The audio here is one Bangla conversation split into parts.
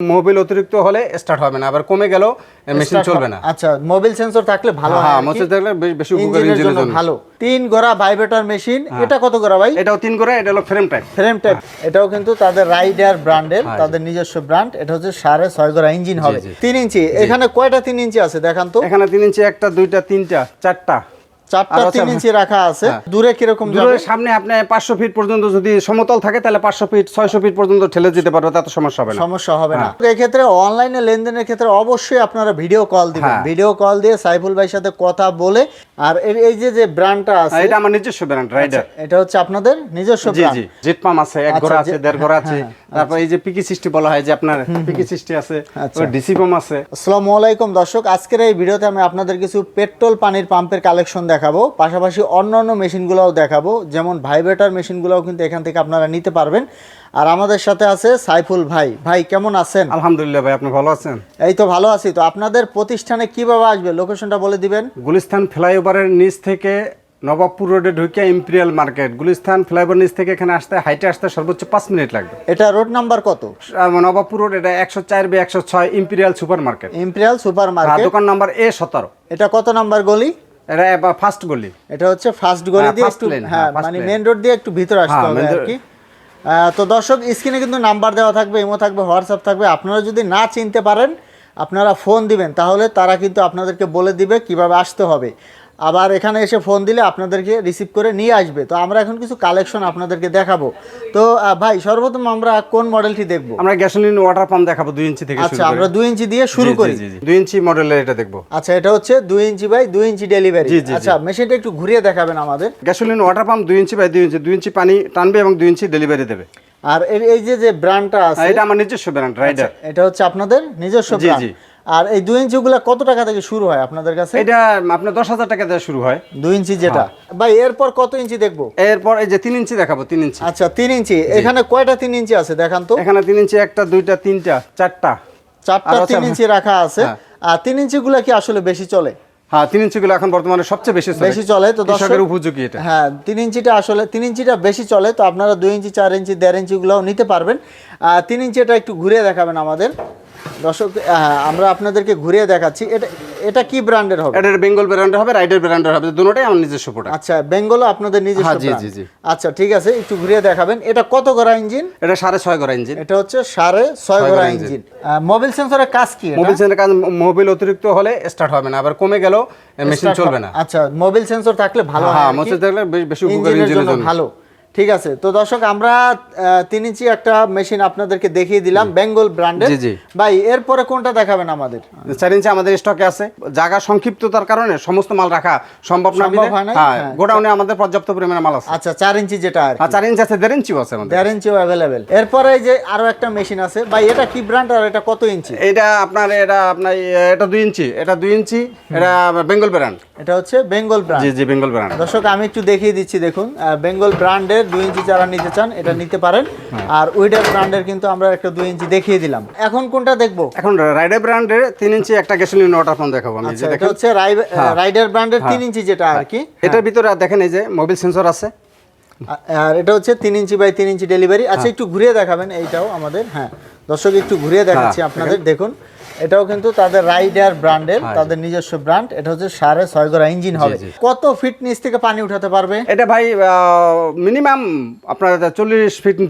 মোবিল অতিরিক্ত হলে স্টার্ট হবে না আবার কমে গেলেও মেশিন চলবে না। আচ্ছা মোবিল সেন্সর থাকলে ভালো হয় হ্যাঁ কি। মোচে থাকলে বেশ- বেশি উপকার ইঞ্জিনের জন্য ভালো। তিন গোড়া ভাইব্রেটর মেশিন এটা কত গোড়া ভাই? এটাও তিন করে এটা হলো ফ্রেম টাইপ ফ্রেম টাইপ এটাও কিন্তু তাদের রাইডার ব্র্যান্ডের হ্যাঁ, তাদের নিজস্ব ব্র্যান্ড এটা হচ্ছে সাড়ে ছয় গোড়া ইঞ্জিন হবে। তিন ইঞ্চি। এখানে কয়টা তিন ইঞ্চি আছে দেখান তো? এখানে তিন ইঞ্চি একটা দুইটা তিনটা চারটা। চারটা তিন ইঞ্চি রাখা আছে। হ্যাঁ। দূরে কীরকম যাবে? সামনে আপনি পাঁচশো ফিট পর্যন্ত যদি সমতল থাকে তাহলে পাঁচশো ফিট ছয়শো ফিট পর্যন্ত ঠেলে যেতে পারবে তাতে সমস্যা হবে না। সমস্যা হবে না। হ্যাঁ। অনলাইনে লেনদেনের ক্ষেত্রে অবশ্যই আপনারা ভিডিও কল দিবেন। হ্যাঁ। ভিডিও কল দিয়ে সাইফুল ভাইয়ের সাথে কথা বলে আর এই যে যে ব্র্যান্ডটা আছে এটা আমার নিজস্ব ব্র্যান্ড রাইডার এটা হচ্ছে আপনাদের নিজস্ব ব্র্যান্ড জি জেট পাম্প আছে এক আচ্ছা, ঘোড়া আছে দেড় ঘোড়া আছে। হ্যাঁ, তারপর এই যে পিকি সৃষ্টি বলা হয় যে আপনার পিকি সৃষ্টি আছে আচ্ছা। ডিসি পাম্প আছে। আসসালামু আলাইকুম দর্শক আজকের এই ভিডিওতে আমি আপনাদের কিছু পেট্রোল পানির পাম্পের কালেকশন দেখাবো। পাশাপাশি অন্যান্য মেশিনগুলোও দেখাবো। যেমন ভাইব্রেটার মেশিনগুলোও কিন্তু এখান থেকে আপনারা নিতে পারবেন। আর আমাদের সাথে আছে সাইফুল ভাই। ভাই কেমন আছেন? আলহামদুলিল্লাহ ভাই আপনি ভালো আছেন? এই তো ভালো আছি। তো আপনাদের প্রতিষ্ঠানে কীভাবে আসবে? লোকেশনটা বলে দিবেন। গুলিস্তান ফ্লাইওভারের নিচ থেকে নবাবপুর রোডে ঢুকে ইম্পেরিয়াল মার্কেট গুলিস্তান ফ্লাইওভার নিচ থেকে এখানে আসতে হাইটে আসতে সর্বোচ্চ পাঁচ মিনিট লাগবে। এটা রোড নাম্বার কত? নবাবপুর রোড এটা একশো চার বে একশো ছয় imperial super market imperial super market দোকান নাম্বার এ সতেরো। এটা কত নাম্বার গলি? এটা ফার্স্ট গলি। এটা হচ্ছে ফার্স্ট গলি হ্যাঁ, দিয়ে একটু হ্যাঁ হ্যাঁ, মানে মেন রোড দিয়ে একটু ভিতরে আসতে হ্যাঁ, হবে আর কি। তো দর্শক স্ক্রিনে কিন্তু নাম্বার দেওয়া থাকবে ইমো থাকবে হোয়াটসঅ্যাপ থাকবে। আপনারা যদি না চিনতে পারেন আপনারা ফোন দিবেন তাহলে তারা কিন্তু আপনাদেরকে বলে দিবে কীভাবে আসতে হবে। আবার এখানে এসে ফোন দিলে আপনাদেরকে রিসিভ করে নিয়ে আসবে। তো আমরা এখন কিছু কালেকশন আপনাদেরকে দেখাবো। তো ভাই সর্বপ্রথম আমরা কোন মডেলটি দেখব? আমরা গ্যাসোলিন ওয়াটার পাম্প দেখাবো দুই ইঞ্চি থেকে আচ্ছা আমরা দুই ইঞ্চি দিয়ে শুরু করি। দুই ইঞ্চি মডেলের এটা দেখব। আচ্ছা এটা হচ্ছে দুই ইঞ্চি বাই দুই ইঞ্চি ডেলিভারি। আচ্ছা মেশিনটা একটু ঘুরিয়ে দেখাবেন আমাদের। গ্যাসোলিন ওয়াটার পাম্প দুই ইঞ্চি বাই দুই ইঞ্চি দুই ইঞ্চি পানি টানবে এবং দুই ইঞ্চি ডেলিভারি দেবে। আর এই যে যে ব্র্যান্ডটা আছে এটা আমার নিজস্ব ব্র্যান্ড রাইডার এটা হচ্ছে আপনাদের নিজস্ব ব্র্যান্ড। আর এই দুই ইঞ্চি গুলা কত টাকা থেকে শুরু হয় আপনাদের কাছে? এটা আপনার দশ হাজার টাকা দিয়ে শুরু হয়। দুই ইঞ্চি যেটা? হ্যাঁ। ভাই এরপর কত ইঞ্চি দেখব? এরপর এই যে তিন ইঞ্চি দেখাবো তিন ইঞ্চি। আচ্ছা তিন ইঞ্চি। এখানে কয়টা তিন ইঞ্চি আছে দেখান তো? এখানে তিন ইঞ্চি একটা দুইটা তিনটা চারটা। চারটা তিন ইঞ্চি রাখা আছে। হ্যাঁ। আর তিন ইঞ্চি গুলা কি আসলে বেশি চলে? হ্যাঁ তিন ইঞ্চি গুলো এখন বর্তমানে সবচেয়ে বেশি চলে। বেশি চলে তো দর্শক কৃষকের উপযোগী এটা। হ্যাঁ তিন ইঞ্চিটা আসলে তিন ইঞ্চিটা বেশি চলে তো আপনারা দুই ইঞ্চি চার ইঞ্চি দেড় ইঞ্চি গুলোও নিতে পারবেন। আর তিন ইঞ্চিটা একটু ঘুরে দেখাবেন আমাদের। দর্শক হ্যাঁ আমরা আপনাদেরকে ঘুরিয়ে দেখাচ্ছি। এটা এটা কি ব্র্যান্ডের হবে? এটা বেঙ্গল ব্র্যান্ডের হবে রাইডার ব্র্যান্ডের হবে দুটোটাই আমার নিজস্ব প্রোডাক্ট আচ্ছা বেঙ্গলও আপনাদের নিজস্ব হ্যাঁ, জি, জি, জি। আচ্ছা ঠিক আছে একটু ঘুরিয়ে দেখাবেন। এটা কত গড়া ইঞ্জিন? এটা সাড়ে ছয় গড়া ইঞ্জিন। এটা হচ্ছে সাড়ে ছয় গড়া ইঞ্জিন। মোবাইল সেন্সরের কাজ কি? মোবিল সেন্টার কাজ মোবিল অতিরিক্ত হলে স্টার্ট হবে না আবার কমে গেলেও মেশিন চলবে না। আচ্ছা মোবাইল সেন্সর থাকলে ভালো হ্যাঁ আর কি। মোচে থাকলে বেশি উপকার ইঞ্জিনের জন্য। ভালো। ঠিক আছে। তো দর্শক আমরা তিন ইঞ্চি একটা মেশিন আপনাদেরকে দেখিয়ে দিলাম বেঙ্গল ব্র্যান্ডের। ভাই এরপরে কোনটা দেখাবেন আমাদের? চার ইঞ্চি আমাদের স্টকে আছে। জায়গা সংক্ষিপ্ততার কারণে সমস্ত মাল রাখা সম্ভব না। হয়? হ্যাঁ হ্যাঁ। গোডাউনে আমাদের পর্যাপ্ত পরিমাণে মাল আছে। আচ্ছা চার ইঞ্চি যেটা আর চার ইঞ্চি আছে দেড় ইঞ্চিও আছে আমাদের। দেড় ইঞ্চিও অ্যাভেলেবেল এরপরে এই যে আরও একটা মেশিন আছে। ভাই এটা কি ব্র্যান্ড আর এটা কত ইঞ্চি? এটা আপনার এটা আপনার এটা দুই ইঞ্চি এটা দুই ইঞ্চি এটা বেঙ্গল ব্র্যান্ড এটা হচ্ছে Bengal brand G G Bengal brand দর্শক আমি একটু দেখিয়ে দিচ্ছি দেখুন বেঙ্গল ব্র্যান্ডের দুই ইঞ্চি যারা নিতে চান এটা নিতে পারেন। আর উইডার ব্র্যান্ডের কিন্তু আমরা একটা দুই ইঞ্চি দেখিয়ে দিলাম। এখন কোনটা দেখব? এখন রাইডার ব্র্যান্ডের তিন ইঞ্চি একটা গ্যাসোলিন ওয়াটার পাম্প দেখাবো আমি আচ্ছা যে এটা দেখেন। হচ্ছে রাইডার ব্র্যান্ডের তিন ইঞ্চি যেটা আর কি। এটার ভিতরে দেখেন এই যে মোবিল সেন্সর আছে। আর এটা হচ্ছে তিন ইঞ্চি বাই তিন ইঞ্চি ডেলিভারি আচ্ছা একটু ঘুরিয়ে দেখাবেন এইটাও আমাদের। হ্যাঁ দর্শক একটু ঘুরিয়ে দেখাচ্ছি হ্যাঁ, আপনাদের দেখুন। এটাও কিন্তু তাদের রাইডার ব্র্যান্ডের তাদের নিজস্ব ব্র্যান্ড। এটা হচ্ছে সাড়ে ছয় গড়া ইঞ্জিন হবে। কত ফিট নিচ থেকে পানি উঠাতে পারবে? এটা ভাই মিনিমাম আপনার চল্লিশ ফিট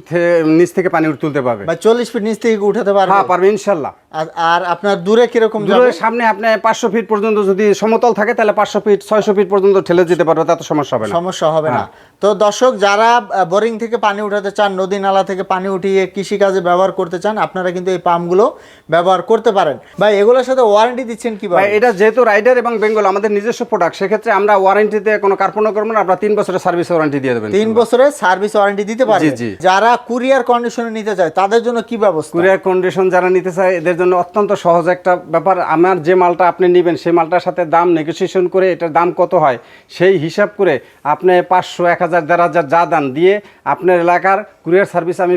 নিচ থেকে পানি তুলতে পারবে। বা চল্লিশ ফিট নিচ থেকে উঠাতে পারবে। হ্যাঁ পারবে ইনশাল্লাহ। আর- আপনার দূরে কীরকম দূরের সামনে আপনি পাঁচশো ফিট পর্যন্ত যদি সমতল থাকে তাহলে পাঁচশো ফিট ছয়শো ফিট পর্যন্ত ঠেলে যেতে পারবে তাতে সমস্যা হবে না। সমস্যা হবে হ্যাঁ। না তো দর্শক যারা বোরিং থেকে পানি উঠাতে চান নদী নালা থেকে পানি উঠিয়ে কৃষিকাজে ব্যবহার করতে চান আপনারা কিন্তু এই পাম্পগুলো ব্যবহার করতে পারেন। ভাই এগুলোর সাথে ওয়ারেন্টি দিচ্ছেন কি ভাই এটা যেহেতু রাইডার এবং বেঙ্গল আমাদের নিজস্ব প্রোডাক্ট সেক্ষেত্রে আমরা ওয়ারেন্টিতে কোনো কার্পণ্য করব না আমরা তিন বছরের সার্ভিস ওয়ারেন্টি দিয়ে দেবেন তিন বছরের সার্ভিস ওয়ারেন্টি দিতে জি। যারা কুরিয়ার কন্ডিশনে নিতে চায় তাদের জন্য কি ব্যবস্থা? কুরিয়ার কন্ডিশন যারা নিতে চায় এদের জন্য অত্যন্ত সহজ একটা ব্যাপার। আমার যে মালটা আপনি নেবেন সেই মালটার সাথে দাম নেগোসিয়েশন করে এটার দাম কত হয় সেই হিসাব করে আপনি পাঁচশো এক হাজার দেড় হাজার যা দান দিয়ে আপনার এলাকার কুরিয়ার সার্ভিস আমি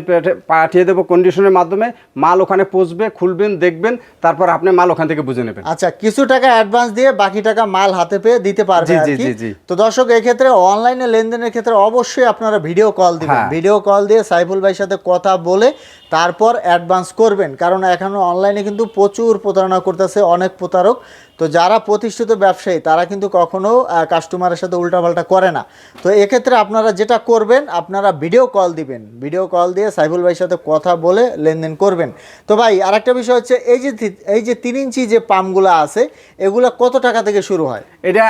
পাঠিয়ে দেবো কন্ডিশনের মাধ্যমে মাল ওখানে পৌঁছবে খুলবেন দেখবেন তারপর আপনি মাল ওখান থেকে বুঝে নেবেন আচ্ছা কিছু টাকা অ্যাডভান্স দিয়ে বাকি টাকা মাল হাতে পেয়ে দিতে পারবেন জি, জি, জি। তো দর্শক এক্ষেত্রে ক্ষেত্রে অনলাইনে লেনদেনের ক্ষেত্রে অবশ্যই আপনারা ভিডিও কল দিবেন হ্যাঁ। ভিডিও কল দিয়ে সাইফুল ভাইয়ের সাথে কথা বলে তারপর অ্যাডভান্স করবেন। কারণ এখন অনলাইনে কিন্তু প্রচুর প্রতারণা করতেছে অনেক প্রতারক। তো যারা প্রতিষ্ঠিত ব্যবসায়ী তারা কিন্তু কখনো কাস্টমারের সাথে উল্টাপাল্টা করে না। তো এক্ষেত্রে আপনারা যেটা করবেন আপনারা ভিডিও কল দিবেন। ভিডিও কল দিয়ে সাইফুল ভাইয়ের সাথে কথা বলে লেনদেন করবেন। তো ভাই আরেকটা বিষয় হচ্ছে এই যে এই যে তিন ইঞ্চি যে পাম্পগুলো আছে এগুলো কত টাকা থেকে শুরু হয়? এটা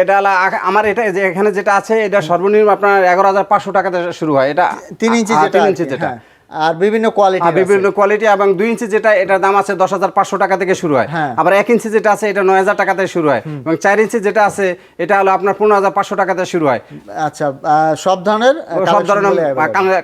এটা আমার এটা যে এখানে যেটা আছে এটা সর্বনিম্ন আপনার এগারো হাজার পাঁচশো টাকা থেকে শুরু হয়। এটা তিন ইঞ্চি যেটা তিন ইঞ্চি যেটা। হ্যাঁ। আর বিভিন্ন কোয়ালিটি বিভিন্ন কোয়ালিটি এবং দুই ইঞ্চি যেটা এটার দাম আছে দশ হাজার পাঁচশো টাকা থেকে শুরু হয়। হ্যাঁ। আবার এক ইঞ্চি যেটা আছে এটা নয় হাজার টাকা থেকে শুরু হয়। এবং চার ইঞ্চি যেটা আছে এটা হলো আপনার পনেরো হাজার পাঁচশো টাকা থেকে শুরু হয়। আচ্ছা সব ধরনের সব ধরনের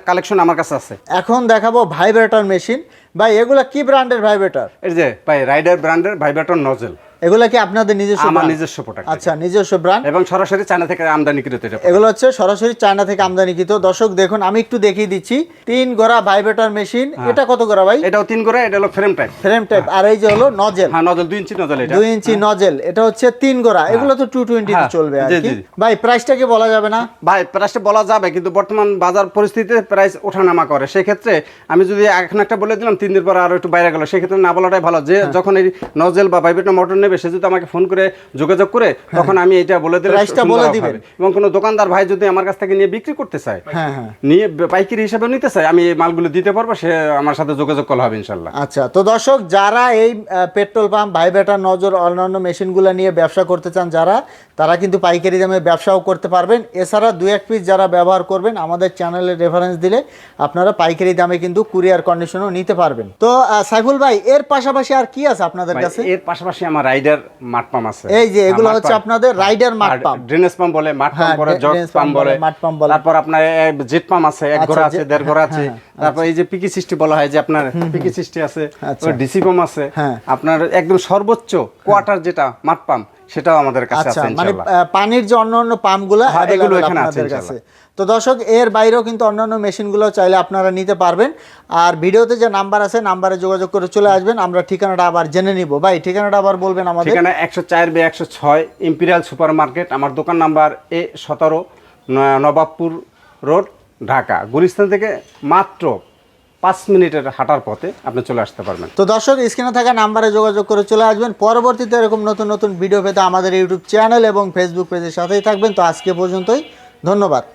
কালেকশন আমার কাছে আছে। এখন দেখাবো ভাইব্রেটর মেশিন ভাই এগুলা কি ব্র্যান্ডের ভাইব্রেটর এই যে ভাই রাইডার ব্র্যান্ডের ভাইব্রেটর নজেল এগুলা কি আপনাদের নিজস্ব আমার নিজস্ব প্রোডাক্ট আচ্ছা নিজস্ব ব্র্যান্ড এবং সরাসরি চায়না থেকে আমদানিকৃত এটা এগুলো হচ্ছে সরাসরি চায়না থেকে আমদানিকৃত দর্শক দেখুন আমি একটু দেখিয়ে দিচ্ছি। তিন গোড়া ভাইব্রেটর মেশিন হ্যাঁ। এটা কত গোড়া ভাই? এটাও তিন করে এটা হলো ফ্রেম টাইপ ফ্রেম টাইপ আর এই যে হলো নজেল হ্যাঁ নজল দুই ইঞ্চি নজল এটা। দুই ইঞ্চি নজেল এটা হচ্ছে তিন গোড়া। এগুলো তো টু টোয়েন্টি হ্যাঁ, চলবে আর কি। ভাই প্রাইসটা কি বলা যাবে না? ভাই প্রাইসটা বলা যাবে কিন্তু বর্তমান বাজার পরিস্থিতিতে প্রাইস ওঠানামা করে। সেক্ষেত্রে আমি যদি এখন একটা বলে দিলাম তিন দিন পর আরও একটু বাইরে গেল। সেক্ষেত্রে না বলাটাই ভালো। যে হ্যাঁ। যখন এই নজেল বা ভাইব্রেটর মোটর নেবে সে যদি আমাকে ফোন করে যোগাযোগ করে তখন আমি এটা বলে দিলে বলে। দিবেন। এবং কোনো দোকানদার ভাই যদি আমার কাছ থেকে নিয়ে বিক্রি করতে চায় হ্যাঁ হ্যাঁ। নিয়ে পাইকারি হিসাবে নিতে চায় আমি এই মালগুলো দিতে পারব সে আমার সাথে যোগাযোগ করা হবে ইনশাল্লাহ। আচ্ছা তো দর্শক যারা এই পেট্রোল পাম্প ভাইব্রেটার নজর অন্যান্য মেশিনগুলো নিয়ে ব্যবসা করতে চান যারা তারা কিন্তু পাইকারি দামে ব্যবসাও করতে পারবেন। এছাড়া দু এক পিস যারা ব্যবহার করবেন আমাদের চ্যানেলের রেফারেন্স দিলে আপনারা পাইকারি দামে কিন্তু কুরিয়ার কন্ডিশনও নিতে পারবেন। তো সাইফুল ভাই এর পাশাপাশি আর কি আছে আপনাদের কাছে? এর পাশাপাশি আমার রাইডার মাঠ পাম্প আছে। এই যে এগুলো হ্যাঁ, হচ্ছে আপনাদের রাইডার মাঠ আর পাম্প। ড্রেনেজ পাম্প বলে মাঠ হ্যাঁ, পাম্প বলে ড্রে- জগ পাম্প বলে মাঠ বলে। তারপর আপনার জেট পাম্প আছে এক ঘর ঘোড়া আছে দেড় ঘোড়া আছে। হ্যাঁ, তারপর এই যে পিকি সৃষ্টি বলা হয় যে আপনার পিকি সৃষ্টি আছে আচ্ছা। ডিসি পাম্প আছে। হ্যাঁ। আপনার একদম সর্বোচ্চ কোয়ার্টার যেটা মাঠ পাম্প। সেটাও আমাদের কাছে আচ্ছা আছে মানে পানির যে অন্য অন্য পাম্পগুলো হ্যাঁ, এগুলো এখানে আছে কাছে। তো দর্শক এর বাইরেও কিন্তু অন্যান্য মেশিনগুলো চাইলে আপনারা নিতে পারবেন। আর ভিডিওতে যে নাম্বার আছে নাম্বারে যোগাযোগ করে চলে আসবেন। আমরা ঠিকানাটা আবার জেনে নিব। ভাই ঠিকানাটা আবার বলবেন আমাদের। ঠিকানা একশো চার বে একশো ছয় ইম্পিরিয়াল সুপার মার্কেট আমার দোকান নাম্বার এ সতেরো নবাবপুর রোড ঢাকা। গুলিস্তান থেকে মাত্র পাঁচ মিনিটের হাঁটার পথে আপনি চলে আসতে পারবেন। তো দর্শক, স্ক্রিনে থাকা নাম্বারে যোগাযোগ করে চলে আসবেন। পরবর্তীতে এরকম নতুন নতুন ভিডিও পেতে আমাদের ইউটিউব চ্যানেল এবং ফেসবুক পেজের সাথেই থাকবেন। তো আজকে পর্যন্তই, ধন্যবাদ।